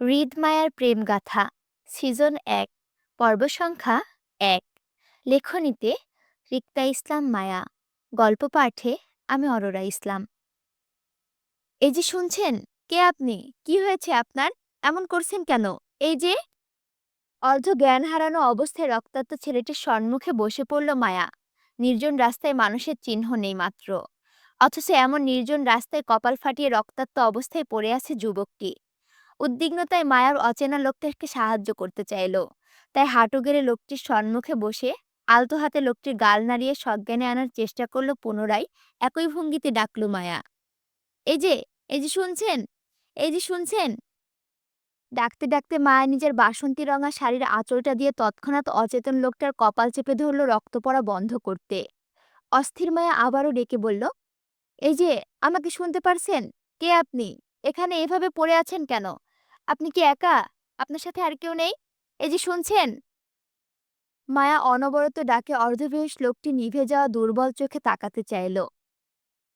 হৃদমায়ার প্রেমগাথা season এক, পর্ব সংখ্যা এক। লেখনীতে, রিক্তা ইসলাম মায়া, গল্প পাঠে আমি অরোরা ইসলাম। এই যে শুনছেন, কে আপনি? কি হয়েছে আপনার? এমন করছেন কেন? এই যে অর্ধ জ্ঞান হারানো অবস্থায় রক্তাক্ত ছেলেটির সম্মুখে বসে পড়ল মায়া। নির্জন রাস্তায় মানুষের চিহ্ন নেই মাত্র। অথচ এমন নির্জন রাস্তায় কপাল ফাটিয়ে রক্তাক্ত অবস্থায় পড়ে আছে যুবকটি। উদ্বিগ্নতায় মায়ার অচেনা লোকটাকে সাহায্য করতে চাইল। তাই হাঁটু গেড়ে লোকটির সম্মুখে বসে আলতো হাতে লোকটির গাল নাড়িয়ে সজ্ঞানে আনার চেষ্টা করল পুনরায়, একই ভঙ্গিতে ডাকল মায়া। এই যে এই যে শুনছেন? এই যে শুনছেন? ডাকতে ডাকতে মায়া নিজের বাসন্তী রঙা শাড়ির আঁচলটা দিয়ে তৎক্ষণাৎ অচেতন লোকটার কপাল চেপে ধরল রক্ত পড়া বন্ধ করতে। অস্থির মায়া আবারও ডেকে বলল, এই যে, আমাকে শুনতে পারছেন? কে আপনি? এখানে এভাবে পড়ে আছেন কেন? আপনি কি একা? আপনার সাথে আর কেউ নেই? এই যে শুনছেন? মায়া অনবরত ডাকে অর্ধবয়স লোকটি নিভে যাওয়া দুর্বল চোখে তাকাতে চাইল।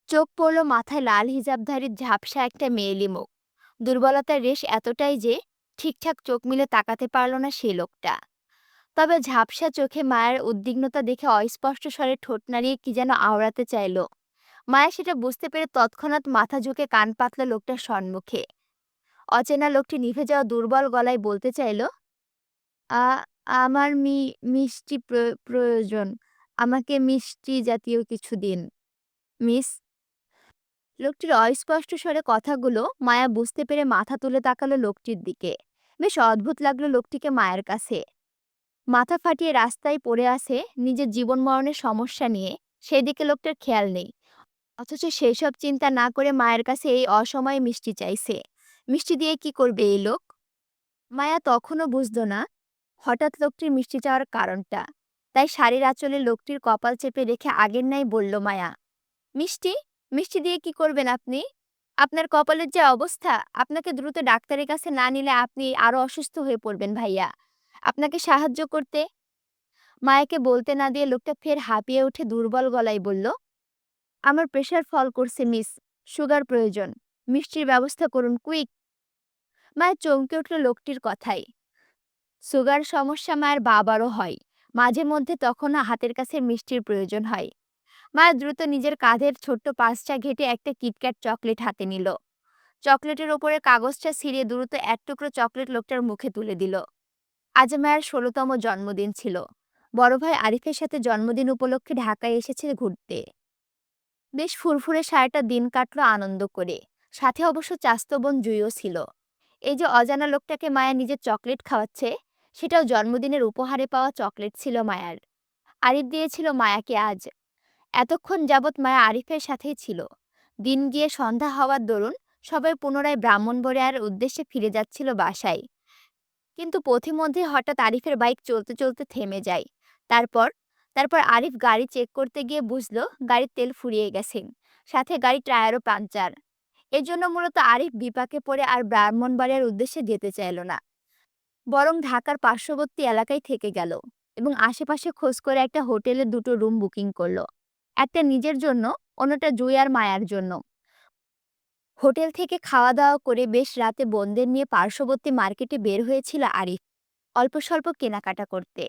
চোখ পড়ল মাথায় লাল হিজাবধারীর ঝাপসা একটা মেয়েলি মুখ। দুর্বলতার রেশ এতটাই যে ঠিকঠাক চোখ মিলে তাকাতে পারল না সে লোকটা। তবে ঝাপসা চোখে মায়ের উদ্বিগ্নতা দেখে অস্পষ্ট স্বরে ঠোঁট নাড়িয়ে কি যেন আওড়াতে চাইল। মায়া সেটা বুঝতে পেরে তৎক্ষণাৎ মাথা ঝুঁকে কান পাতল লোকটার সম্মুখে। অচেনা লোকটি নিভে যাওয়া দুর্বল গলায় বলতে চাইল আমার মি, মিষ্টি প্র- প্রয়োজন। আমাকে মিষ্টি জাতীয় কিছু দিন। মিস? লোকটির অস্পষ্ট স্বরে কথাগুলো মায়া বুঝতে পেরে মাথা তুলে তাকালো লোকটির দিকে। বেশ অদ্ভুত লাগল লোকটিকে মায়ের কাছে। মাথা ফাটিয়ে রাস্তায় পড়ে আছে নিজের জীবন মরণের সমস্যা নিয়ে। সেদিকে লোকটার খেয়াল নেই। অথচ সেসব চিন্তা না করে মায়ের কাছে এই অসময়ে মিষ্টি চাইছে। মিষ্টি দিয়ে কি করবে এই লোক? মায়া তখনও বুঝতো না হঠাৎ লোকটির মিষ্টি চাওয়ার কারণটা। তাই শাড়ির আঁচলে লোকটির কপাল চেপে রেখে আগের নাই বলল, মায়া, মিষ্টি? মিষ্টি দিয়ে কি করবেন আপনি? আপনার কপালের যে অবস্থা, আপনাকে দ্রুত ডাক্তারের কাছে না নিলে আপনি আরও অসুস্থ হয়ে পড়বেন ভাইয়া। আপনাকে সাহায্য করতে। মায়াকে বলতে না দিয়ে লোকটা ফের হাঁপিয়ে উঠে দুর্বল গলায় বলল, আমার প্রেশার ফল করছে, মিস। সুগার প্রয়োজন। মিষ্টির ব্যবস্থা করুন, কুইক। মায়ের চমকে উঠল লোকটির কথাই সুগার সমস্যা মায়ের বাবারও হয়। মাঝে মধ্যে তখনও হাতের কাছে মিষ্টির প্রয়োজন হয়। মা দ্রুত নিজের কাঁধের ছোট্ট পাঁচটা ঘেটে একটা কিটক্যাট চকলেট হাতে নিল। চকলেটের ওপরে কাগজটা ছিঁড়ে দ্রুত এক টুকরো চকলেট লোকটার মুখে তুলে দিল। আজ মায়ের ষোলোতম জন্মদিন ছিল। বড় ভাই আরিফের সাথে জন্মদিন উপলক্ষে ঢাকায় এসেছে ঘুরতে। বেশ ফুরফুরে সারাটা দিন কাটলো আনন্দ করে। সাথে অবশ্য চাস্ত বোন জুইও ছিল। এই যে অজানা লোকটাকে মায়া নিজের চকলেট খাওয়াচ্ছে, সেটাও জন্মদিনের উপহারে পাওয়া চকলেট ছিল মায়ার। আরিফ দিয়েছিল মায়াকে আজ। এতক্ষণ যাবৎ মায়া আরিফের সাথেই ছিল। দিন গিয়ে সন্ধ্যা হওয়ার দরুন সবাই পুনরায় ব্রাহ্মণবাড়িয়ার উদ্দেশ্যে ফিরে যাচ্ছিল বাসায়। কিন্তু পথিমধ্যে হঠাৎ আরিফের বাইক চলতে চলতে থেমে যায়। তারপর তারপর আরিফ গাড়ি চেক করতে গিয়ে বুঝলো, গাড়ির তেল ফুরিয়ে গেছে। সাথে গাড়ি টায়ারও পাঞ্চার এজন্য মূলত আরিফ বিপাকে পড়ে আর ব্রাহ্মণবাড়িয়ার উদ্দেশ্যে যেতে চাইল না। বরং ঢাকার পার্শ্ববর্তী এলাকায় থেকে গেল এবং আশেপাশে খোঁজ করে একটা হোটেলে দুটো রুম বুকিং করল। একটা নিজের জন্য, অন্যটা জুই আর মায়ার জন্য। হোটেল থেকে খাওয়া দাওয়া করে বেশ রাতে বোনদের নিয়ে পার্শ্ববর্তী মার্কেটে বের হয়েছিল আরিফ, অল্প স্বল্প কেনাকাটা করতে।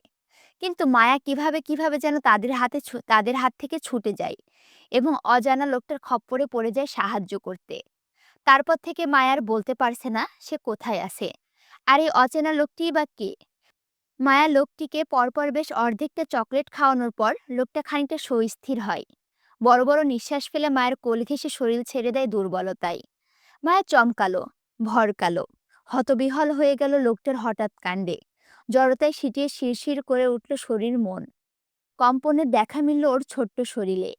কিন্তু মায়া কীভাবে কীভাবে যেন তাদের হাতে তাদের হাত থেকে ছুটে যায় এবং অজানা লোকটার খপ্পরে পড়ে যায় সাহায্য করতে। তারপর থেকে মায়ার বলতে পারছে না সে কোথায় আছে। আর এই অচেনা লোকটিই বা কে? মায়া লোকটিকে পরপর বেশ অর্ধেকটা চকলেট খাওয়ানোর পর লোকটা খানিকটা সুস্থির হয়। বড় বড় নিঃশ্বাস ফেলে মায়ের কোল ঘেঁষে শরীর ছেড়ে দেয় দুর্বলতায়। মায়া চমকালো, ভরকালো, হতবিহল হয়ে গেল লোকটার হঠাৎ কাণ্ডে। জড়তায় সিটিয়ে শিরশির করে উঠল শরীর মন। কম্পনের দেখা মিলল ওর ছোট্ট শরীরে।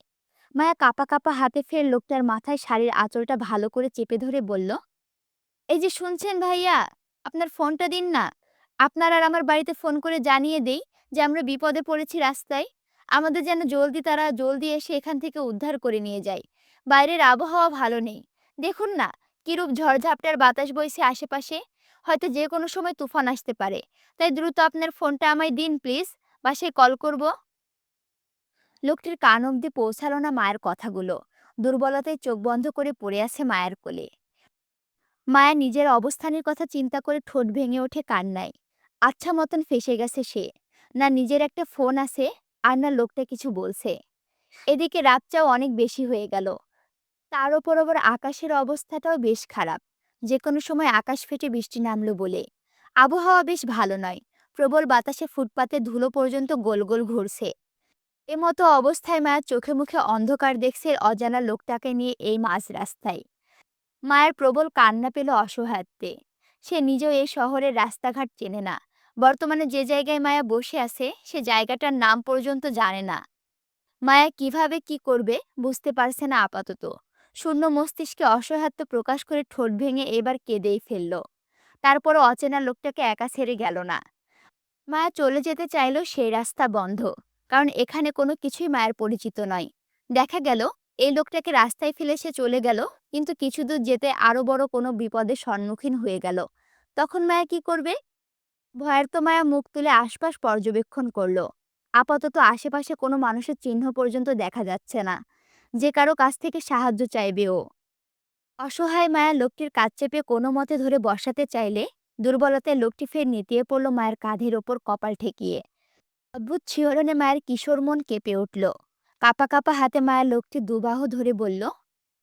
মায়া কাপা কাপা হাতে ফের লোকটার মাথায় শাড়ির আঁচলটা ভালো করে চেপে ধরে বলল, এই যে শুনছেন ভাইয়া, আপনার ফোনটা দিন না। আপনার আর আমার বাড়িতে ফোন করে জানিয়ে দেই যে আমরা বিপদে পড়েছি রাস্তায়। আমাদের যেন জলদি তারা জলদি এসে এখান থেকে উদ্ধার করে নিয়ে যায়। বাইরের আবহাওয়া ভালো নেই। দেখুন না, কিরূপ ঝড়ঝাপটার বাতাস বইছে আশেপাশে। হয়তো যে কোনো সময় তুফান আসতে পারে। তাই দ্রুত আপনার ফোনটা আমায় দিন, প্লিজ। বাসায় কল করব। লোকটির কান অবধি পৌঁছালো না মায়ের কথাগুলো। দুর্বলতায় চোখ বন্ধ করে পড়ে আছে মায়ের কোলে। মায়া নিজের অবস্থানের কথা চিন্তা করে ঠোঁট ভেঙে ওঠে কান্নায়। আচ্ছা মতন ফেসে গেছে সে। না নিজের একটা ফোন আছে, আর না লোকটা কিছু বলছে। এদিকে রাতটাও অনেক বেশি হয়ে গেল। তার ওপর ওপর আকাশের অবস্থাটাও বেশ খারাপ। যে কোনো সময় আকাশ ফেটে বৃষ্টি নামলো বলে। আবহাওয়া বেশ ভালো নয়। প্রবল বাতাসে ফুটপাতে ধুলো পর্যন্ত গোল গোল ঘুরছে। এমতো অবস্থায় মায়ের চোখে মুখে অন্ধকার দেখছে অজানা লোকটাকে নিয়ে এই মাঝ রাস্তায়। মায়ের প্রবল কান্না পেল অসহায়ত্বে। সে নিজেও এই শহরের রাস্তাঘাট চেনে না। বর্তমানে যে জায়গায় মায়া বসে আছে, সে জায়গাটার নাম পর্যন্ত জানে না। মায়া কীভাবে কি করবে, বুঝতে পারছে না আপাতত। শূন্য মস্তিষ্কে অসহায়ত্ব প্রকাশ করে ঠোঁট ভেঙে এবার কেঁদেই ফেলল। তারপরও অচেনা লোকটাকে একা ছেড়ে গেল না। মায়া চলে যেতে চাইলেও সেই রাস্তা বন্ধ, কারণ এখানে কোনো কিছুই মায়ের পরিচিত নয়। দেখা গেল, এই লোকটাকে রাস্তায় ফেলে সে চলে গেল, কিন্তু কিছু দূর যেতে আরও বড় কোনো বিপদের সম্মুখীন হয়ে গেল। তখন মায়া কি করবে? ভয়ের তো মায়া মুখ তুলে আশপাশ পর্যবেক্ষণ করল। আপাতত আশেপাশে কোনো মানুষের চিহ্ন পর্যন্ত দেখা যাচ্ছে না। যে কারও কাছ থেকে সাহায্য চাইবে ও। অসহায় মায়া লোকটির কাজ চেপে কোনো মতে ধরে বসাতে চাইলে দুর্বলতায় লোকটি ফের নেতিয়ে পড়ল মায়ের কাঁধের ওপর কপাল ঠেকিয়ে। অদ্ভুত শিহরণে মায়ের কিশোর মন কেঁপে উঠল। কাপা কাপা হাতে মায়ের লোকটি দুবাহ ধরে বলল,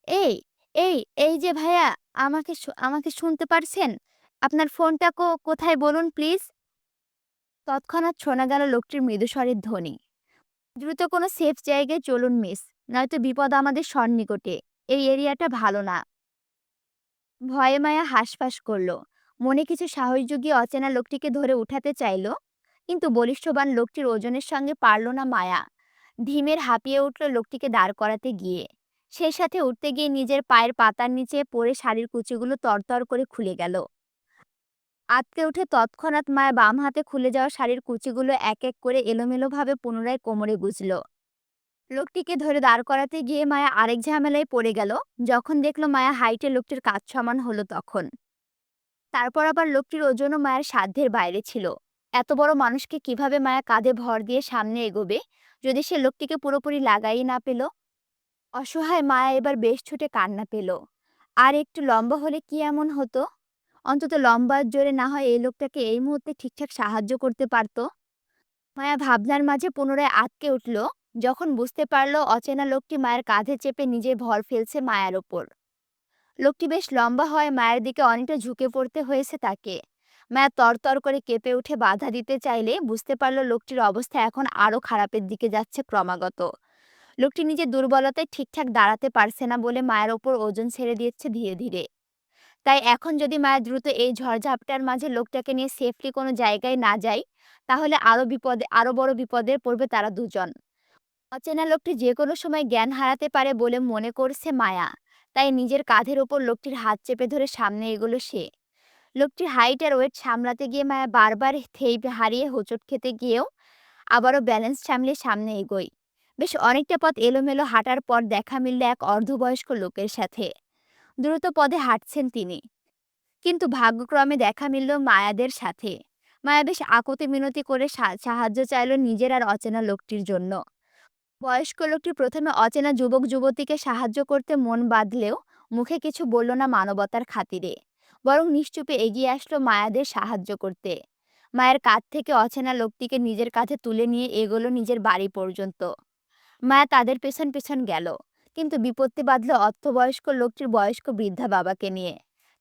এই এই এই যে ভাইয়া, আমাকে আমাকে শুনতে পারছেন? আপনার ফোনটা কো, কোথায় বলুন প্লিজ? তৎক্ষণাৎ শোনা গেল লোকটির মৃদুস্বরের ধ্বনি। দ্রুত কোনো সেফ জায়গায় চলুন মিস। নয়তো বিপদ আমাদের সন্নিকটে। এই এরিয়াটা ভালো না। ভয়ে মায়া হাঁসফাঁস করল। মনে কিছু সাহস জুগিয়ে অচেনা লোকটিকে ধরে উঠাতে চাইল। কিন্তু বলিষ্ঠবান লোকটির ওজনের সঙ্গে পারল না মায়া। ঢিমের হাঁপিয়ে উঠল লোকটিকে দাঁড় করাতে গিয়ে। সেই সাথে উঠতে গিয়ে নিজের পায়ের পাতার নিচে পড়ে শাড়ির কুচিগুলো তরতর করে খুলে গেল। আটকে উঠে তৎক্ষণাৎ মায়া বাম হাতে খুলে যাওয়া শাড়ির কুচিগুলো এক এক করে এলোমেলোভাবে পুনরায় কোমরে গুজল। লোকটিকে ধরে দাঁড় করাতে গিয়ে মায়া আরেক ঝামেলায় পড়ে গেল। যখন দেখল মায়া হাইটে লোকটির কাজ সমান হলো তখন। তারপর আবার লোকটির ওজনও মায়ের সাধ্যের বাইরে ছিল। এত বড় মানুষকে কীভাবে মায়া কাঁধে ভর দিয়ে সামনে এগোবে? যদি সে লোকটিকে পুরোপুরি লাগাই না পেল? অসহায় মায়া এবার বেশ ছুটে কান্না পেল। আর একটু লম্বা হলে কি এমন হতো? অন্তত লম্বার জোরে না হয় এই লোকটাকে এই মুহূর্তে ঠিকঠাক সাহায্য করতে পারত? মায়া ভাবনার মাঝে পুনরায় আটকে উঠল। যখন বুঝতে পারল, অচেনা লোকটি মায়ের কাঁধে চেপে নিজের ভর ফেলছে মায়ার ওপর। লোকটি বেশ লম্বা হয় মায়ের দিকে অনেকটা ঝুঁকে পড়তে হয়েছে তাকে। মায়া তরতর করে কেঁপে উঠে বাধা দিতে চাইলে বুঝতে পারল লোকটির অবস্থা এখন আরও খারাপের দিকে যাচ্ছে ক্রমাগত। লোকটি নিজের দুর্বলতায় ঠিকঠাক দাঁড়াতে পারছে না বলে মায়ের ওপর ওজন ছেড়ে দিচ্ছে ধীরে ধীরে। তাই এখন যদি মায়া দ্রুত এই ঝড়ঝাপটার মাঝে লোকটাকে নিয়ে সেফলি কোনো জায়গায় না যায়, তাহলে আরও বিপদে, আরও বড় বিপদে পড়বে তারা দুজন। অচেনা লোকটি যে কোনো সময় জ্ঞান হারাতে পারে বলে মনে করছে মায়া। তাই নিজের কাঁধের ওপর লোকটির হাত চেপে ধরে সামনে এগোলো সে। লোকটির হাইট আর ওয়েট সামলাতে গিয়ে মায়া বারবার থেই হারিয়ে হোঁচট খেতে গিয়েও আবারও ব্যালেন্স সামলে সামনে এগোয়। বেশ অনেকটা পথ এলোমেলো হাঁটার পর দেখা মিলল এক অর্ধবয়স্ক লোকের সাথে। দ্রুত পদে হাঁটছেন তিনি। কিন্তু ভাগ্যক্রমে দেখা মিলল মায়াদের সাথে। মায়া বেশ আকতে মিনতি করে সাহায্য চাইল নিজের আর অচেনা লোকটির জন্য। বয়স্ক লোকটি প্রথমে অচেনা যুবক যুবতীকে সাহায্য করতে মন বাঁধলেও মুখে কিছু বলল না মানবতার খাতিরে। বরং নিশ্চুপে এগিয়ে আসলো মায়াদের সাহায্য করতে। মায়ের কাঁধ থেকে অচেনা লোকটিকে নিজের কাঁধে তুলে নিয়ে এগোলো নিজের বাড়ি পর্যন্ত। মায়া তাদের পেছন পেছন গেল। কিন্তু বিপত্তি বাঁধল অর্থবয়স্ক লোকটির বয়স্ক বৃদ্ধা বাবাকে নিয়ে।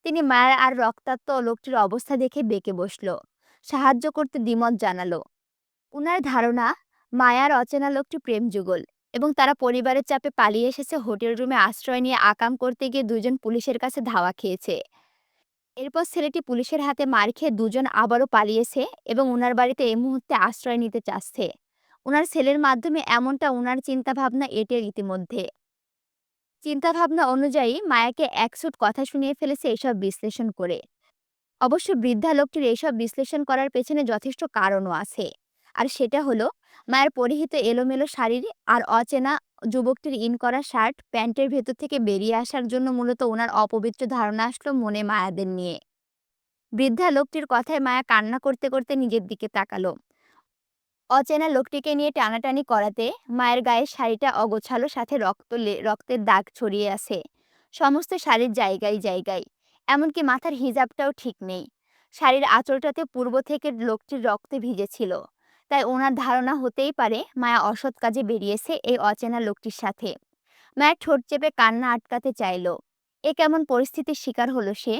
তিনি মায়ের আর রক্তাক্ত লোকটির অবস্থা দেখে বেঁকে বসল। সাহায্য করতে দ্বিমত জানালো। উনার ধারণা মায়ার অচেনা লোকটি প্রেম যুগল এবং তারা পরিবারের চাপে পালিয়ে এসেছে হোটেল রুমে আশ্রয় নিয়ে আকাম করতে গিয়ে দুজন পুলিশের কাছে ধাওয়া খেয়েছে। এরপর ছেলেটি পুলিশের হাতে মার খেয়ে দুজন আবারও পালিয়েছে এবং উনার বাড়িতে এই মুহূর্তে আশ্রয় নিতে চাচ্ছে। উনার ছেলের মাধ্যমে এমনটা উনার চিন্তাভাবনা এটের ইতিমধ্যে। চিন্তাভাবনা অনুযায়ী মায়াকে একসুট কথা শুনিয়ে ফেলেছে এসব বিশ্লেষণ করে। অবশ্য বৃদ্ধা লোকটির এইসব বিশ্লেষণ করার পেছনে যথেষ্ট কারণও আছে। আর সেটা হলো মায়ের পরিহিত এলোমেলো শাড়ির আর অচেনা যুবকটির ইন করা শার্ট প্যান্টের ভেতর থেকে বেরিয়ে আসার জন্য মূলত ওনার অপবিত্র ধারণা আসলো মনে মায়াদের নিয়ে। বৃদ্ধা লোকটির কথায় মায়া কান্না করতে করতে নিজের দিকে তাকালো। অচেনা লোকটিকে নিয়ে টানাটানি করাতে মায়ের গায়ে শাড়িটা অগোছালো, সাথে রক্ত রক্তের দাগ ছড়িয়ে আছে। সমস্ত শাড়ির জায়গায় জায়গায়। এমনকি মাথার হিজাবটাও ঠিক নেই। শাড়ির আঁচলটাতে পূর্ব থেকে লোকটির রক্তে ভিজেছিল। তাই ওনার ধারণা হতেই পারে মায়া অসৎ কাজে বেরিয়েছে এই অচেনা লোকটির সাথে। মায়ের ঠোঁট চেপে কান্না আটকাতে চাইল। এ কেমন পরিস্থিতির শিকার হলো সে?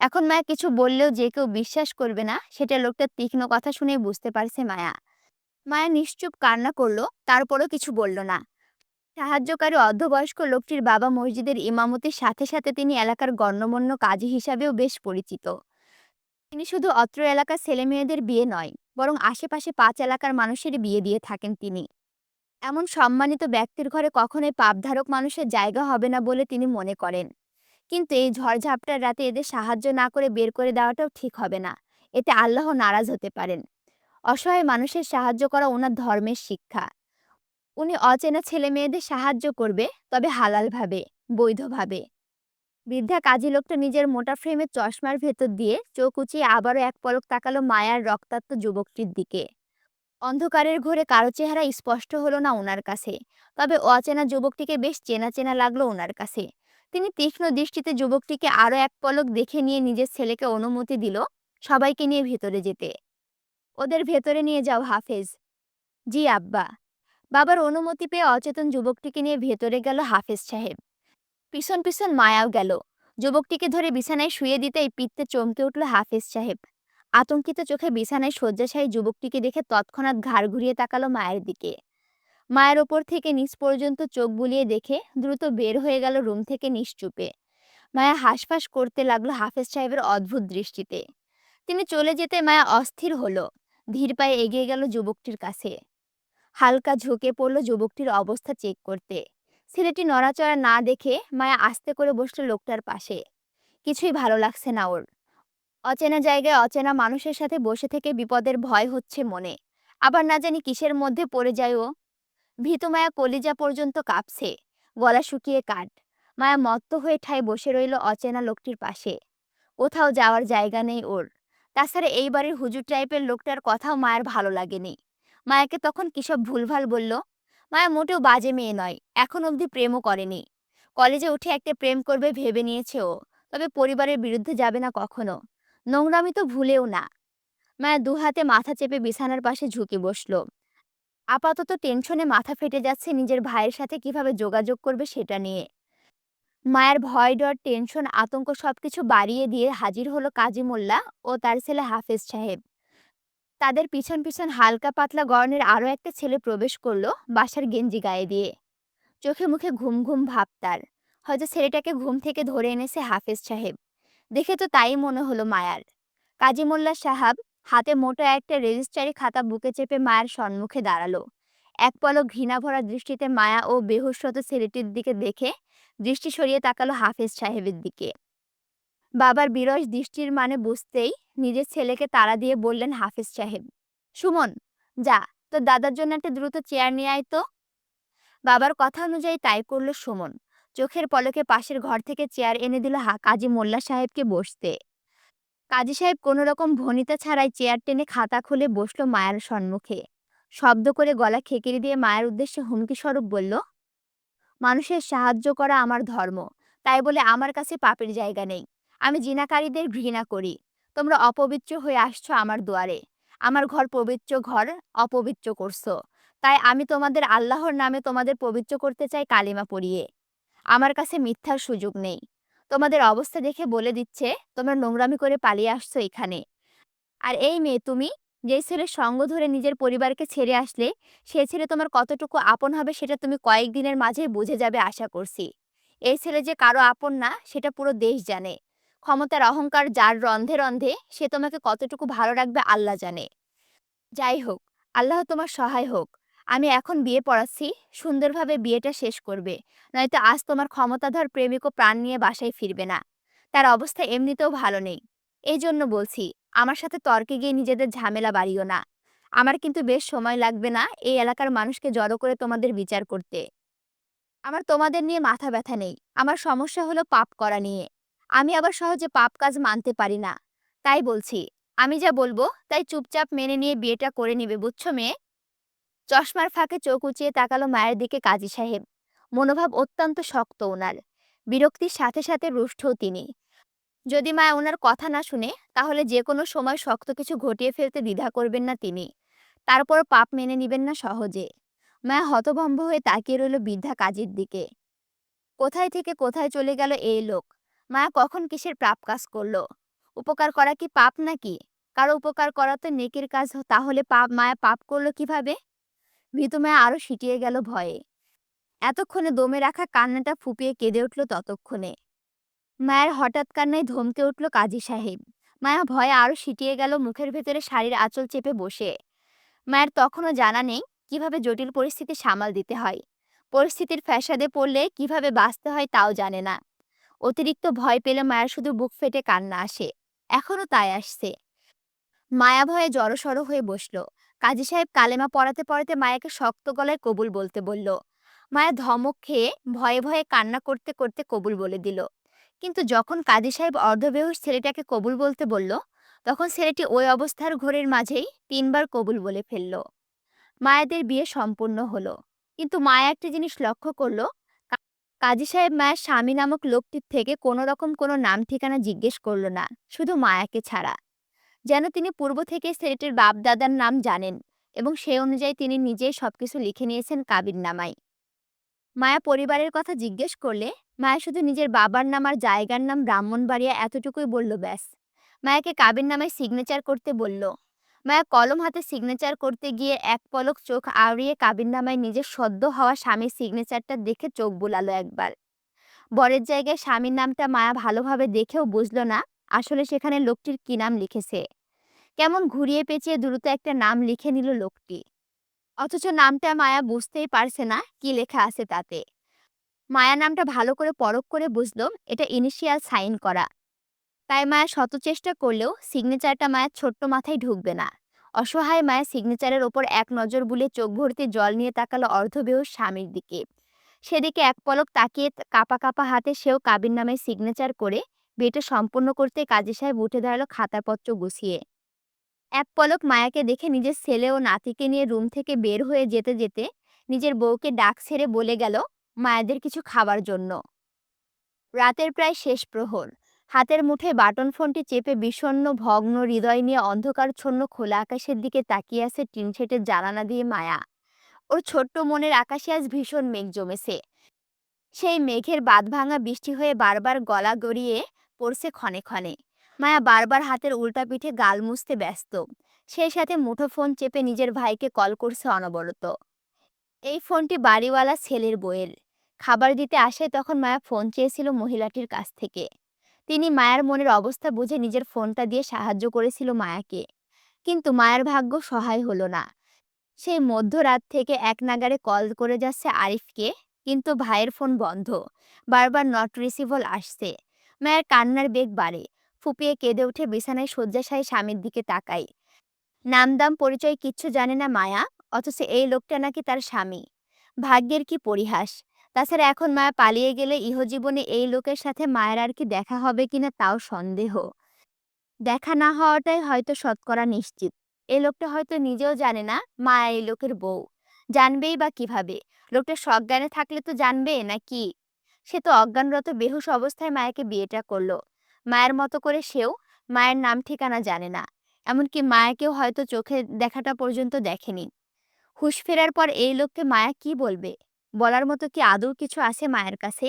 এখন মায়া কিছু বললেও যে কেউ বিশ্বাস করবে না, সেটা লোকটার তীক্ষ্ণ কথা শুনেই বুঝতে পারছে মায়া। মায়া নিশ্চুপ কান্না করল, তারপরও কিছু বলল না। সাহায্যকারী অর্ধবয়স্ক লোকটির বাবা মসজিদের ইমামতির সাথে সাথে তিনি এলাকার গণ্যমান্য কাজী হিসাবেও বেশ পরিচিত। তিনি শুধু অত্র এলাকার ছেলেমেয়েদের বিয়ে নয় বরং আশেপাশে পাঁচ এলাকার মানুষের বিয়ে দিয়ে থাকেন তিনি। এমন সম্মানিত ব্যক্তির ঘরে কখনোই পাপধারক মানুষের জায়গা হবে না বলে তিনি মনে করেন। কিন্তু এই ঝড়ঝাপটার রাতে এদের সাহায্য না করে বের করে দেওয়াটাও ঠিক হবে না। এতে আল্লাহ নারাজ হতে পারেন। অসহায় মানুষের সাহায্য করা ওনার ধর্মের শিক্ষা। উনি অচেনা ছেলে মেয়েদের সাহায্য করবে, তবে হালালভাবে, বৈধভাবে। বৃদ্ধা কাজী লোকটা নিজের মোটা ফ্রেমের চশমার ভেতর দিয়ে চোখ উঁচিয়ে আবারও এক পলক তাকালো মায়ার রক্তাক্ত যুবকটির দিকে। অন্ধকারের ঘোরে কারও চেহারা স্পষ্ট হলো না ওনার কাছে, তবে অচেনা যুবকটিকে বেশ চেনা চেনা লাগল ওনার কাছে। তিনি তীক্ষ্ণ দৃষ্টিতে যুবকটিকে আরও এক পলক দেখে নিয়ে নিজের ছেলেকে অনুমতি দিল সবাইকে নিয়ে ভেতরে যেতে। ওদের ভেতরে নিয়ে যাও, হাফেজ। জি, আব্বা। বাবার অনুমতি পেয়ে অচেতন যুবকটিকে নিয়ে ভেতরে গেল হাফেজ সাহেব। পিছন পিছন মায়াও গেল। যুবকটিকে ধরে বিছানায় শুয়ে দিতেই পিত্তে চমকে উঠল হাফেজ সাহেব। আতঙ্কিত চোখে বিছানায় শয্যাশায়ী যুবকটিকে দেখে তৎক্ষণাৎ ঘাড় ঘুরিয়ে তাকালো মায়ের দিকে। মায়ের ওপর থেকে নিচ পর্যন্ত চোখ বুলিয়ে দেখে দ্রুত বের হয়ে গেল রুম থেকে নিশ্চুপে। মায়া হাঁসফাঁস করতে লাগল হাফেজ সাহেবের অদ্ভুত দৃষ্টিতে। তিনি চলে যেতে মায়া অস্থির হলো। ধীর পায়ে এগিয়ে গেল যুবকটির কাছে। হালকা ঝুঁকে পড়ল যুবকটির অবস্থা চেক করতে। ছেলেটি নড়াচড়া না দেখে মায়া আস্তে করে বসল লোকটার পাশে। কিছুই ভালো লাগছে না ওর। অচেনা জায়গায় অচেনা মানুষের সাথে বসে থেকে বিপদের ভয় হচ্ছে মনে। আবার না জানি কিসের মধ্যে পড়ে যায় ও। ভীতু মায়া কলিজা পর্যন্ত কাঁপছে। গলা শুকিয়ে কাঠ। মায়া মত্ত হয়ে ঠায় বসে রইল অচেনা লোকটির পাশে। কোথাও যাওয়ার জায়গা নেই ওর। তাছাড়া এই বাড়ির হুজুর টাইপের লোকটার কথাও মায়ের ভালো লাগেনি। মায়াকে তখন কিসব ভুলভাল বলল? মায়া মোটেও বাজে মেয়ে নয়, এখন অবধি প্রেমও করেনি। কলেজে উঠে একটা প্রেম করবে ভেবে নিয়েছে ও, তবে পরিবারের বিরুদ্ধে যাবে না কখনো। নোংরামি তো ভুলেও না। মায়া দু হাতে মাথা চেপে বিছানার পাশে ঝুঁকে বসল। আপাতত টেনশনে মাথা ফেটে যাচ্ছে নিজের ভাইয়ের সাথে কীভাবে যোগাযোগ করবে সেটা নিয়ে। মায়ের ভয়, ডর, টেনশন, আতঙ্ক সবকিছু বাড়িয়ে দিয়ে হাজির হলো কাজী মোল্লা ও তার ছেলে হাফেজ সাহেব। তাদের পিছন পিছন হালকা পাতলা গরনের আরও একটা ছেলে প্রবেশ করল বাসার গেঞ্জি গায়ে দিয়ে। চোখে মুখে ঘুম ঘুম ভাব তার। হয়তো ছেলেটাকে ঘুম থেকে ধরে এনেছে হাফেজ সাহেব। দেখে তো তাই মনে হলো মায়ার। কাজী মোল্লা সাহাব হাতে মোটা একটা রেজিস্ট্রারি খাতা বুকে চেপে মায়ের সম্মুখে দাঁড়াল। এক পলক ঘৃণা ভরা দৃষ্টিতে মায়া ও বেহুশরত ছেলেটির দিকে দেখে দৃষ্টি সরিয়ে তাকালো হাফেজ সাহেবের দিকে। বাবার বিরস দৃষ্টির মানে বুঝতেই নিজের ছেলেকে তাড়া দিয়ে বললেন হাফেজ সাহেব, সুমন, যা, তোর দাদার জন্য একটা দ্রুত চেয়ার নিয়ে আয় তো। বাবার কথা অনুযায়ী তাই করল সুমন। চোখের পলকে পাশের ঘর থেকে চেয়ার এনে দিল হা, কাজী মোল্লা সাহেবকে বসতে। কাজী সাহেব কোনো রকম ভনিতা ছাড়াই চেয়ার টেনে খাতা খুলে বসল মায়ের সম্মুখে। শব্দ করে গলা খেকিরি দিয়ে মায়ের উদ্দেশ্যে হুমকি স্বরূপ বলল, মানুষের সাহায্য করা আমার ধর্ম, তাই বলে আমার কাছে পাপের জায়গা নেই। আমি জিনাকারীদের ঘৃণা করি। তোমরা অপবিত্র হয়ে আসছো আমার দুয়ারে। আমার ঘর পবিত্র ঘর, অপবিত্র করছ। তাই আমি তোমাদের আল্লাহর নামে তোমাদের পবিত্র করতে চাই কালিমা পড়িয়ে। আমার কাছে মিথ্যার সুযোগ নেই। তোমাদের অবস্থা দেখে বলে দিচ্ছে, তোমরা নোংরামি করে পালিয়ে আসছো এখানে। আর এই মেয়ে তুমি, যেই ছেলের সঙ্গ ধরে নিজের পরিবারকে ছেড়ে আসলে, সে ছেলে তোমার কতটুকু আপন হবে সেটা তুমি কয়েকদিনের মাঝে বুঝে যাবে আশা করছি। এই ছেলে যে কারও আপন না, সেটা পুরো দেশ জানে। ক্ষমতার অহংকার যার রন্ধে রন্ধে সে তোমাকে কতটুকু ভালো রাখবে আল্লাহ জানে। যাই হোক, আল্লাহ তোমার সহায় হোক। আমি এখন বিয়ে পড়াচ্ছি, সুন্দরভাবে বিয়েটা শেষ করবে। নয়তো আজ তোমার ক্ষমতাধর প্রেমিকও প্রাণ নিয়ে বাসায় ফিরবে না। তার অবস্থা এমনিতেও ভালো নেই। এই জন্য বলছি, আমার সাথে তর্কে গিয়ে নিজেদের ঝামেলা বাড়িও না। আমার কিন্তু বেশ সময় লাগবে না এই এলাকার মানুষকে জড়ো করে তোমাদের বিচার করতে। আমার তোমাদের নিয়ে মাথা ব্যথা নেই। আমার সমস্যা হলো পাপ করা নিয়ে। আমি আবার সহজে পাপ কাজ মানতে পারি না। তাই বলছি, আমি যা বলব, তাই চুপচাপ মেনে নিয়ে বিয়েটা করে নিবে, বুঝছ মেয়ে? চশমার ফাঁকে চোখ উঁচিয়ে তাকালো মায়ের দিকে কাজী সাহেব। মনোভাব অত্যন্ত শক্ত ওনার। বিরক্তির সাথে সাথে রুষ্টও তিনি। যদি মায়া ওনার কথা না শুনে, তাহলে যে কোনো সময় শক্ত কিছু ঘটিয়ে ফেলতে দ্বিধা করবেন না তিনি। তারপর পাপ মেনে নিবেন না সহজে। মায়া হতভম্ব হয়ে তাকিয়ে রইল বৃদ্ধা কাজীর দিকে। কোথায় থেকে কোথায় চলে গেল এই লোক? মায়া কখন কিসের পাপ কাজ করল? উপকার করা কি পাপ নাকি? কারও উপকার করা তো নেকির কাজ, তাহলে পাপ মায়া পাপ করল কীভাবে? ভীতু মায়া আরও সিটিয়ে গেল ভয়ে। এতক্ষণে দমে রাখা কান্নাটা ফুপিয়ে কেঁদে উঠল ততক্ষণে। মায়ের হঠাৎ কান্নায় ধমকে উঠল কাজী সাহেব। মায়া ভয়ে আরও সিটিয়ে গেল মুখের ভেতরে শাড়ির আঁচল চেপে বসে। মায়ের তখনও জানা নেই কীভাবে জটিল পরিস্থিতি সামাল দিতে হয়। পরিস্থিতির ফ্যাসাদে পড়লে কীভাবে বাঁচতে হয় তাও জানে না। অতিরিক্ত ভয় পেলে মায়ের শুধু বুক ফেটে কান্না আসে। এখনও তাই আসছে। মায়া ভয়ে জড়সড় হয়ে বসল। কাজী সাহেব কালেমা পড়াতে পড়াতে মায়াকে শক্ত গলায় কবুল বলতে বলল। মায়া ধমক খেয়ে ভয়ে ভয়ে কান্না করতে করতে কবুল বলে দিল। কিন্তু যখন কাজী সাহেব অর্ধবেহুশ ছেলেটাকে কবুল বলতে বলল, তখন ছেলেটি ওই অবস্থার ঘোরের মাঝেই তিনবার কবুল বলে ফেলল। মায়াদের বিয়ে সম্পূর্ণ হলো। কিন্তু মায়া একটা জিনিস লক্ষ্য করল কাজী সাহেব মায়ের স্বামী নামক লোকটির থেকে কোনো রকম কোনো নাম ঠিকানা জিজ্ঞেস করল না, শুধু মায়াকে ছাড়া। যেন তিনি পূর্ব থেকে ছেলেটির বাপ দাদার নাম জানেন এবং সেই অনুযায়ী তিনি নিজেই সবকিছু লিখে নিয়েছেন কাবির নামায়। মায়া পরিবারের কথা জিজ্ঞেস করলে মায়া শুধু নিজের বাবার নাম আর জায়গার নাম ব্রাহ্মণবাড়িয়া এতটুকুই বলল ব্যাস। মায়াকে কাবির নামায় সিগনেচার করতে বলল মায়া কলম হাতে সিগনেচার করতে গিয়ে এক পলক চোখ আড়িয়ে কাবির নামায় নিজের সদ্য হওয়া স্বামীর সিগনেচারটা দেখে চোখ বুলালো একবার। বরের জায়গায় স্বামীর নামটা মায়া ভালোভাবে দেখেও বুঝলো না, আসলে সেখানে লোকটির কি নাম লিখেছে? কেমন ঘুরিয়ে পেঁচিয়ে দ্রুত একটা নাম লিখে নিল লোকটি। অথচ নামটা মায়া বুঝতেই পারছে না কি লেখা আছে তাতে। মায়া নামটা ভালো করে পরখ করে বুঝলো, এটা ইনিশিয়াল সাইন করা। তাই মায়া শত চেষ্টা করলেও সিগনেচারটা মায়ের ছোট্ট মাথায় ঢুকবে না। অসহায় মায়া সিগনেচারের ওপর এক নজর বুলে চোখ ভর্তি জল নিয়ে তাকালো অর্ধবেহ স্বামীর দিকে। সেদিকে এক পলক তাকিয়ে কাঁপা কাঁপা হাতে সেও কাবির নামে সিগনেচার করে বিয়েটা সম্পূর্ণ করতে কাজী সাহেব উঠে দাঁড়াল খাতাপত্র গুছিয়ে। এক পলক মায়াকে দেখে নিজের ছেলে ও নাতিকে নিয়ে রুম থেকে বের হয়ে যেতে যেতে নিজের বউকে ডাক ছেড়ে বলে গেল, মায়াদের কিছু খাবার জন্য। রাতের প্রায় শেষ প্রহর। হাতের মুঠে বাটন ফোনটি চেপে বিষণ্ন ভগ্ন, হৃদয় নিয়ে অন্ধকারচ্ছন্ন খোলা আকাশের দিকে তাকিয়ে আছে টিনশেটের জানালা দিয়ে মায়া। ওর ছোট্ট মনের আকাশে আজ ভীষণ মেঘ জমেছে। সেই মেঘের বাঁধভাঙা বৃষ্টি হয়ে বারবার গলা গড়িয়ে পড়ছে ক্ষণে ক্ষণে। মায়া বারবার হাতের উল্টা পিঠে গাল মুছতে ব্যস্ত। সেই সাথে মুঠো ফোন চেপে নিজের ভাইকে কল করছে অনবরত। এই ফোনটি বাড়িওয়ালা ছেলের বইয়ের খাবার দিতে আসে তখন মায়া ফোন চেয়েছিল মহিলাটির কাছ থেকে। তিনি মায়ার মনের অবস্থা বুঝে নিজের ফোনটা দিয়ে সাহায্য করেছিল মায়াকে। কিন্তু মায়ের ভাগ্য সহায় হলো না। সেই মধ্যরাত থেকে এক নাগারে কল করে যাচ্ছে আরিফকে, কিন্তু ভাইয়ের ফোন বন্ধ। বারবার নট রিসিভল আসছে। মায়ের কান্নার বেগ বাড়ে। ফুপিয়ে কেঁদে উঠে বিছানায় শয্যাশায়ী স্বামীর দিকে তাকাই নামদাম পরিচয় কিচ্ছু জানে না মায়া, অথচ এই লোকটা নাকি তার স্বামী। ভাগ্যের কি পরিহাস? তাছাড়া এখন মায়া পালিয়ে গেলে ইহজীবনে এই লোকের সাথে মায়ের আর কি দেখা হবে কিনা তাও সন্দেহ। দেখা না হওয়াটাই হয়তো শতকরা নিশ্চিত। এই লোকটা হয়তো নিজেও জানে না মায়া এই লোকের বউ। জানবেই বা কীভাবে? লোকটা সজ্ঞানে থাকলে তো জানবে না নাকি? সে তো অজ্ঞানরত, বেহুশ অবস্থায় মায়াকে বিয়েটা করল। মায়ের মতো করে সেও মায়ের নাম ঠিকানা জানে না। এমনকি মায়াকেও হয়তো চোখে দেখাটা পর্যন্ত দেখেনি। হুঁশ ফেরার পর এই লোককে মায়া কি বলবে? বলার মতো কি আদৌ কিছু আছে মায়ের কাছে?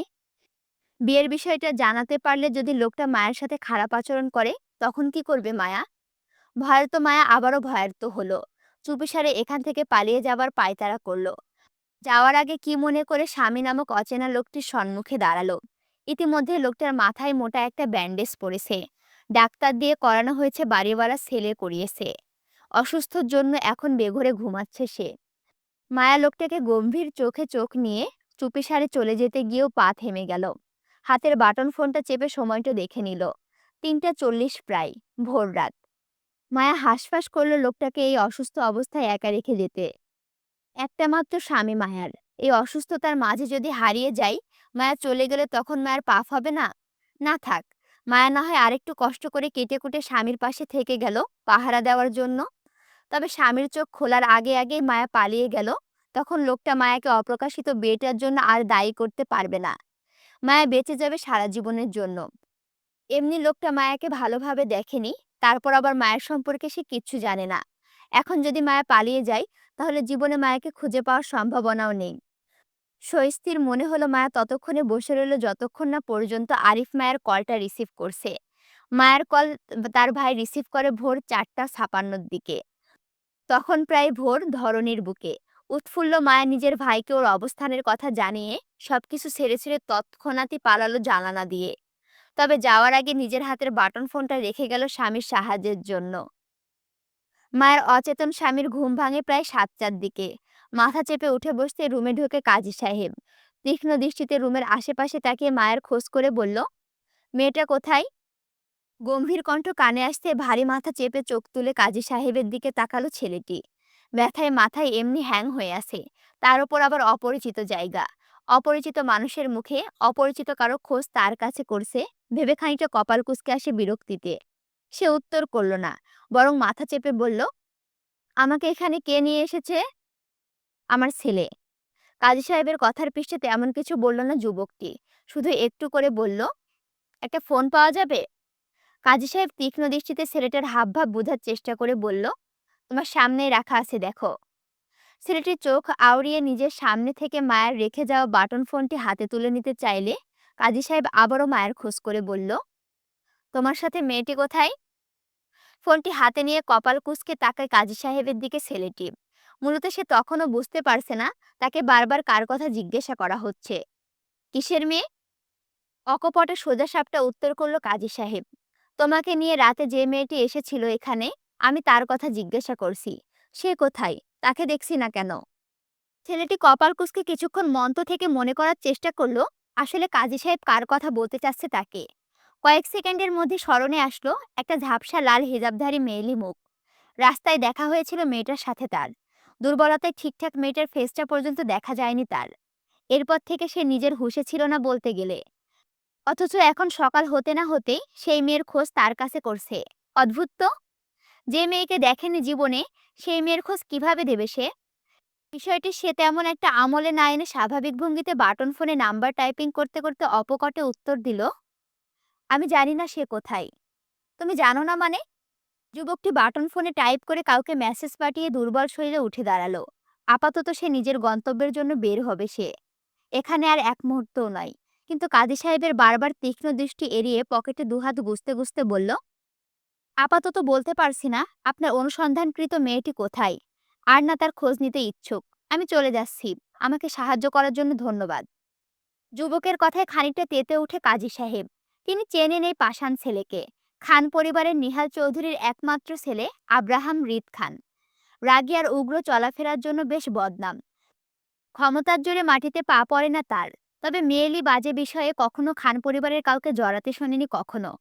বিয়ের বিষয়টা জানাতে পারলে যদি লোকটা মায়ের সাথে খারাপ আচরণ করে, তখন কি করবে মায়া? ভয়ার্ত মায়া আবারও ভয়ার্ত হলো। চুপিসারে এখান থেকে পালিয়ে যাবার পায়তারা করল। যাওয়ার আগে কি মনে করে স্বামী নামক অচেনা লোকটির সম্মুখে দাঁড়াল। ইতিমধ্যে লোকটার মাথায় মোটা একটা ব্যান্ডেজ পড়েছে ডাক্তার দিয়ে করানো হয়েছে বাড়িওয়ালা ছেলে করিয়েছে। অসুস্থর জন্য এখন বেঘরে ঘুমাচ্ছে সে। মায়া লোকটাকে গম্ভীর চোখে চোখ নিয়ে চুপিসারে চলে যেতে গিয়েও পা থেমে গেল। হাতের বাটন ফোনটা চেপে সময়টা দেখে নিল। তিনটা চল্লিশ প্রায়, ভোর রাত। মায়া হাঁসফাঁস করল লোকটাকে এই অসুস্থ অবস্থায় একা রেখে যেতে। একটা মাত্র স্বামী মায়ার। এই অসুস্থতার মাঝে যদি হারিয়ে যাই, মায়া চলে গেলে তখন মায়ের পাপ হবে না? না থাক, মায়া না হয় আরেকটু কষ্ট করে কেটে কুটে স্বামীর পাশে থেকে গেল পাহারা দেওয়ার জন্য। তবে স্বামীর চোখ খোলার আগে আগে মায়া পালিয়ে গেল। তখন লোকটা মায়াকে অপ্রকাশিত বিয়েটার জন্য আর দায়ী করতে পারবে না। মায়া বেঁচে যাবে সারা জীবনের জন্য। এমনি লোকটা মায়াকে ভালোভাবে দেখেনি, তারপর আবার মায়ের সম্পর্কে সে কিচ্ছু জানে না। এখন যদি মায়া পালিয়ে যায়, তাহলে জীবনে মায়াকে খুঁজে পাওয়ার সম্ভাবনাও নেই। স্বস্তির মনে হলো মায়া ততক্ষণে বসে রইল যতক্ষণ না পর্যন্ত আরিফ মায়ের কলটা রিসিভ করছে। মায়ের কল তার ভাই রিসিভ করে ভোর চারটা ছাপান্নর দিকে। তখন প্রায় ভোর ধরনীর বুকে। উৎফুল্ল মায়া নিজের ভাইকে ওর অবস্থানের কথা জানিয়ে সবকিছু ছেড়ে ছেড়ে তৎক্ষণাৎই পালালো জানালা দিয়ে। তবে যাওয়ার আগে নিজের হাতের বাটন ফোনটা রেখে গেল স্বামীর সাহায্যের জন্য। মায়ের অচেতন স্বামীর ঘুম ভাঙে প্রায় সাতটার দিকে। মাথা চেপে উঠে বসতে রুমে ঢুকে কাজী সাহেব। তীক্ষ্ণ দৃষ্টিতে রুমের আশেপাশে তাকিয়ে মায়ের খোঁজ করে বলল, মেয়েটা কোথায়? গম্ভীর কণ্ঠ কানে আসতে ভারী মাথা চেপে চোখ তুলে কাজী সাহেবের দিকে তাকালো ছেলেটি। ব্যথায় মাথায় এমনি হ্যাং হয়ে আছে। তার ওপর আবার অপরিচিত জায়গা। অপরিচিত মানুষের মুখে, অপরিচিত কারও খোঁজ তার কাছে করছে, ভেবে খানিকটা কপাল কুচকে আসে বিরক্তিতে। সে উত্তর করল না, বরং মাথা চেপে বলল, আমাকে এখানে কে নিয়ে এসেছে? আমার ছেলে। কাজী সাহেবের কথার পৃষ্ঠে তেমন কিছু বলল না যুবকটি। শুধু একটু করে বলল, একটা ফোন পাওয়া যাবে? কাজী সাহেব তীক্ষ্ণ দৃষ্টিতে ছেলেটার হাবভাব বোঝার চেষ্টা করে বলল, তোমার সামনেই রাখা আছে, দেখো। ছেলেটির চোখ আউড়িয়ে নিজের সামনে থেকে মায়ের রেখে যাওয়া বাটন ফোনটি হাতে তুলে নিতে চাইলে কাজী সাহেব আবারও মায়ের খোঁজ করে বলল, তোমার সাথে মেয়েটি কোথায়? ফোনটি হাতে নিয়ে কপাল কুঁচকে তাকায় কাজী সাহেবের দিকে ছেলেটি। মূলত সে তখনও বুঝতে পারছে না তাকে বারবার কার কথা জিজ্ঞাসা করা হচ্ছে। কিসের মেয়ে? অকপটে সোজা সাপটা উত্তর করল কাজী সাহেব। তোমাকে নিয়ে রাতে যে মেয়েটি এসেছিল এখানে, আমি তার কথা জিজ্ঞাসা করছি। সে কোথায়? তাকে দেখছি না কেন? ছেলেটি কপাল কুঁচকে কিছুক্ষণ মন্ত থেকে মনে করার চেষ্টা করল, আসলে কাজী সাহেব কার কথা বলতে চাচ্ছে তাকে? কয়েক সেকেন্ডের মধ্যে স্মরণে আসলো একটা ঝাপসা লাল হিজাবধারী মেয়েলি মুখ। রাস্তায় দেখা হয়েছিল মেয়েটার সাথে তার। দুর্বলতায় ঠিকঠাক মেয়েটার ফেসটা পর্যন্ত দেখা যায়নি তার। এরপর থেকে সে নিজের হুঁশে ছিল না বলতে গেলে। অথচ এখন সকাল হতে না হতেই সেই মেয়ের খোঁজ তার কাছে করছে। অদ্ভুত তো? যে মেয়েকে দেখেনি জীবনে, সেই মেয়ের খোঁজ কীভাবে দেবে সে? বিষয়টি সে তেমন একটা আমলে না এনে স্বাভাবিক ভঙ্গিতে বাটন ফোনে নাম্বার টাইপিং করতে করতে অপকটে উত্তর দিল, আমি জানি না সে কোথায়। তুমি জানো না মানে? যুবকটি বাটন ফোনে টাইপ করে কাউকে মেসেজ পাঠিয়ে দুর্বল শরীরে উঠে দাঁড়াল। আপাতত সে নিজের গন্তব্যের জন্য বের হবে সে। এখানে আর এক মুহূর্তও নয়। কিন্তু কাজী সাহেবের বারবার তীক্ষ্ণ দৃষ্টি এড়িয়ে পকেটে দুহাত গুছতে গুছতে বলল, আপাতত বলতে পারছি না, আপনার অনুসন্ধানকৃত মেয়েটি কোথায়? আর না তার খোঁজ নিতে ইচ্ছুক। আমি চলে যাচ্ছি। আমাকে সাহায্য করার জন্য ধন্যবাদ। যুবকের কথায় খানিকটা তেতে উঠে কাজী সাহেব। তিনি চেনেন এই পাষাণ ছেলেকে। খান পরিবারের নিহাল চৌধুরীর একমাত্র ছেলে আব্রাহাম রিদ খান। রাগী আর উগ্র চলাফেরার জন্য বেশ বদনাম। ক্ষমতার জোরে মাটিতে পা পড়ে না তার। তবে মেয়েলি বাজে বিষয়ে কখনো খান পরিবারের কাউকে জড়াতে শোনেনি কখনো।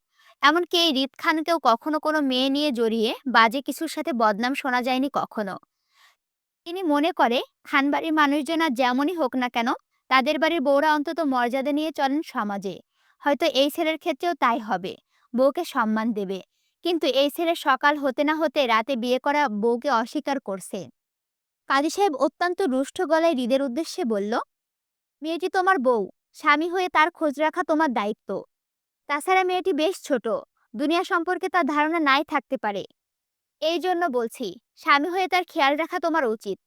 এমনকি এই রিদ খানকেও কখনো কোনো মেয়ে নিয়ে জড়িয়ে বাজে কিছুর সাথে বদনাম শোনা যায়নি কখনো। তিনি মনে করে খানবাড়ির মানুষজন আর যেমনই হোক না কেন, তাদের বাড়ির বউরা অন্তত মর্যাদা নিয়ে চলেন সমাজে। হয়তো এই ছেলের ক্ষেত্রেও তাই হবে, বউকে সম্মান দেবে। কিন্তু এই ছেলে সকাল হতে না হতে রাতে বিয়ে করা বউকে অস্বীকার করছে। কাজী সাহেব অত্যন্ত রুষ্ট গলায় হৃদের উদ্দেশ্যে বলল মেয়েটি তোমার বউ, স্বামী হয়ে তার খোঁজ রাখা তোমার দায়িত্ব। তাছাড়া মেয়েটি বেশ ছোট, দুনিয়া সম্পর্কে তার ধারণা নাই থাকতে পারে। এই জন্য বলছি, স্বামী হয়ে তার খেয়াল রাখা তোমার উচিত।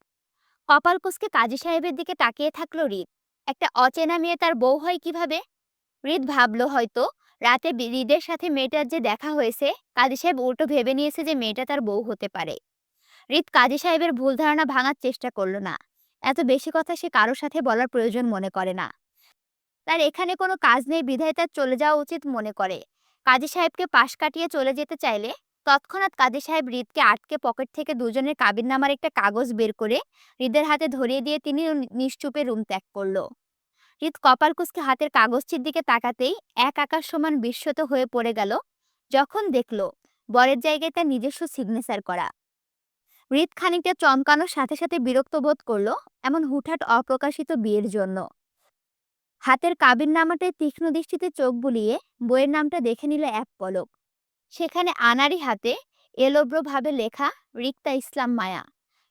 কপাল কুসকে কাজী সাহেবের দিকে তাকিয়ে থাকল রিদ একটা অচেনা মেয়ে তার বউ হয় কীভাবে? রিদ ভাবলো হয়তো, রাতে রিদের সাথে মেয়েটার যে দেখা হয়েছে, কাজী সাহেব উল্টো ভেবে নিয়েছে যে মেয়েটা তার বউ হতে পারে। রিদ কাজী সাহেবের ভুল ধারণা ভাঙার চেষ্টা করল না। এত বেশি কথা সে কারোর সাথে বলার প্রয়োজন মনে করে না। তার এখানে কোনো কাজ নেই, বিধায় তার চলে যাওয়া উচিত মনে করে। কাজী সাহেবকে পাশ কাটিয়ে চলে যেতে চাইলে তৎক্ষণাৎ কাজী সাহেব হৃদকে আটকে পকেট থেকে দুজনের কাবির নামার একটা কাগজ বের করে হৃদের হাতে ধরিয়ে দিয়ে তিনি নিশ্চুপে রুম ত্যাগ করল। হৃদ কপাল কুচকে হাতের কাগজটির দিকে তাকাতেই এক আকাশ সমান বিস্মত হয়ে পড়ে গেল। যখন দেখল, বরের জায়গায় তার নিজস্ব সিগনেচার করা। হৃদ খানিকটা চমকানোর সাথে সাথে বিরক্ত বোধ করল এমন হুটহাট অপ্রকাশিত বিয়ের জন্য। হাতের কাবির নামাতে তীক্ষ্ণ দৃষ্টিতে চোখ বুলিয়ে বইয়ের নামটা দেখে নিল এক পলক। সেখানে আনারি হাতে এলোব্রভাবে লেখা, রিক্তা ইসলাম মায়া।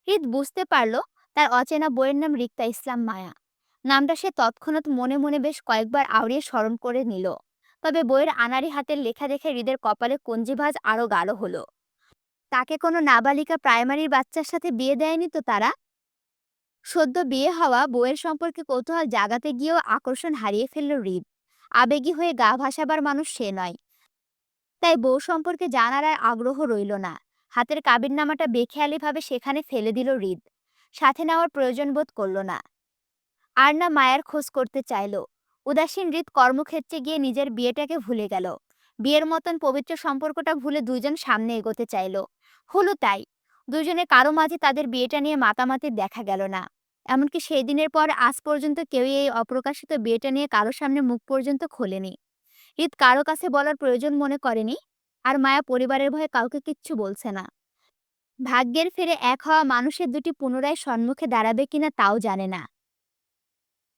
হৃদ বুঝতে পারল তার অচেনা বইয়ের নাম রিক্তা ইসলাম মায়া। নামটা সে তৎক্ষণাৎ মনে মনে বেশ কয়েকবার আওড়িয়ে স্মরণ করে নিল। তবে বইয়ের আনাড়ি হাতের লেখা দেখে হৃদের কপালে কঞ্জিভাজ আরও গাঢ় হলো। তাকে কোনো নাবালিকা প্রাইমারির বাচ্চার সাথে বিয়ে দেয়নি তো তারা? সদ্য বিয়ে হওয়া বউয়ের সম্পর্কে কৌতূহল জাগাতে গিয়েও আকর্ষণ হারিয়ে ফেলল হৃদ আবেগী হয়ে গা ভাসাবার মানুষ সে নয়। তাই বউ সম্পর্কে জানার আর আগ্রহ রইল না। হাতের কাবিননামাটা বেখেয়ালিভাবে সেখানে ফেলে দিল হৃদ সাথে নেওয়ার প্রয়োজন বোধ করল না। আর না মায়ের খোঁজ করতে চাইল। উদাসীন হৃদ কর্মক্ষেত্রে গিয়ে নিজের বিয়েটাকে ভুলে গেল। বিয়ের মতন পবিত্র সম্পর্কটা ভুলে দুজন সামনে এগোতে চাইল। হলো তাই। দুজনে কারও মাঝে তাদের বিয়েটা নিয়ে মাতামাতি দেখা গেল না। এমনকি সেই দিনের পর আজ পর্যন্ত কেউই এই অপ্রকাশিত বিয়েটা নিয়ে কারও সামনে মুখ পর্যন্ত খোলেনি। হৃদ কারও কাছে বলার প্রয়োজন মনে করেনি, আর মায়া পরিবারের ভয়ে কাউকে কিচ্ছু বলছে না। ভাগ্যের ফেরে এক হওয়া মানুষের দুটি পুনরায় সম্মুখে দাঁড়াবে কিনা তাও জানে না।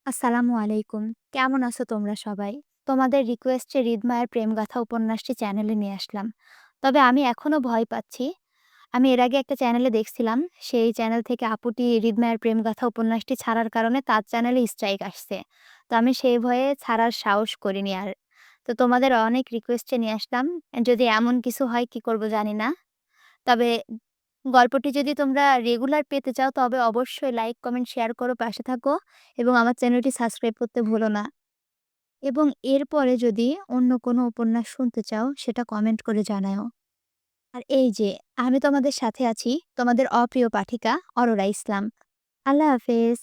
আসসালামু আলাইকুম। কেমন আছো তোমরা সবাই? তোমাদের রিকোয়েস্টে হৃদমায়ের প্রেমগাথা উপন্যাসটি চ্যানেলে নিয়ে আসলাম। তবে আমি এখনও ভয় পাচ্ছি আমি এর আগে একটা চ্যানেলে দেখছিলাম, সেই চ্যানেল থেকে আপুটি হৃদমায়ের প্রেমগাথা উপন্যাসটি ছাড়ার কারণে তার চ্যানেলে স্ট্রাইক আসছে। তো আমি সেই ভয়ে ছাড়ার সাহস করিনি আর। তো তোমাদের অনেক রিকোয়েস্টে নিয়ে আসলাম, যদি এমন কিছু হয় কি করব জানি না। তবে গল্পটি যদি তোমরা রেগুলার পেতে চাও, তবে অবশ্যই লাইক কমেন্ট শেয়ার করো, পাশে থাকো এবং আমার চ্যানেলটি সাবস্ক্রাইব করতে ভুলো না। এবং এরপরে যদি অন্য কোনো উপন্যাস শুনতে চাও, সেটা কমেন্ট করে জানাও আর এই যে আমি তোমাদের সাথে আছি তোমাদের অপ্রিয় পাঠিকা অরোরা ইসলাম। আল্লাহ হাফেজ।